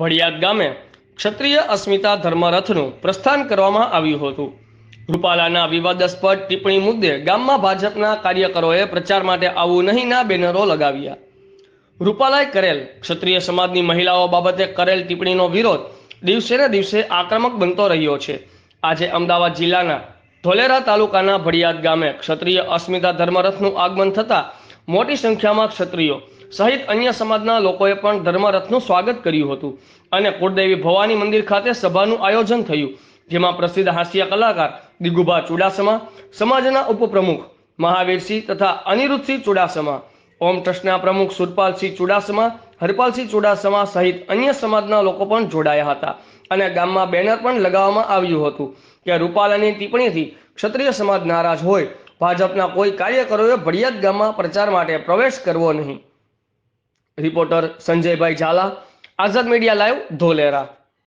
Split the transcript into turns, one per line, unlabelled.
ભડિયાદ ગામે ક્ષત્રિય અસ્મિતા ધર્મરથનું પ્રસ્થાન કરવામાં આવ્યું હતું. રૂપાલાના વિવાદાસ્પદ ટિપ્પણી મુદ્દે ગામમાં ભાજપના કાર્યકરોએ પ્રચાર માટે આવું નહીંના બેનરો લગાવ્યા. રૂપાલાએ કરેલ ક્ષત્રિય સમાજની મહિલાઓ બાબતે કરેલ ટિપ્પણીનો વિરોધ દિવસે ને દિવસે આક્રમક બનતો રહ્યો છે. આજે અમદાવાદ જિલ્લાના ધોલેરા તાલુકાના ભડિયાદ ગામે ક્ષત્રિય અસ્મિતા ધર્મરથનું આગમન થતાં મોટી સંખ્યામાં ક્ષત્રિયો સહિત અન્ય સમાજના લોકોએ પણ ધર્મરથનું સ્વાગત કર્યું હતું. અને કુળદેવી ભવાની મંદિર ખાતે સભાનું આયોજન થયું, જેમાં પ્રસિદ્ધ હાસ્ય કલાકાર દિગુભા ચુડાસમા, સમાજના ઉપપ્રમુખ મહાવીરસિંહ તથા અનિરુદ્ધસિંહ ચુડાસમા, ઓમ ટ્રસ્ટના પ્રમુખ સુરપાલસિંહ ચુડાસમા, હરપાલસિંહ ચુડાસમા સહિત અન્ય સમાજના લોકો પણ જોડાયા હતા. અને ગામમાં બેનર પણ લગાવવામાં આવ્યું હતું કે રૂપાલાની ટિપ્પણીથી ક્ષત્રિય સમાજ નારાજ હોય, ભાજપના કોઈ કાર્યકરોએ ભડિયાદ ગામમાં પ્રચાર માટે પ્રવેશ કરવો નહીં. Reporter Sanjaybhai Zala Azad media live Dholera.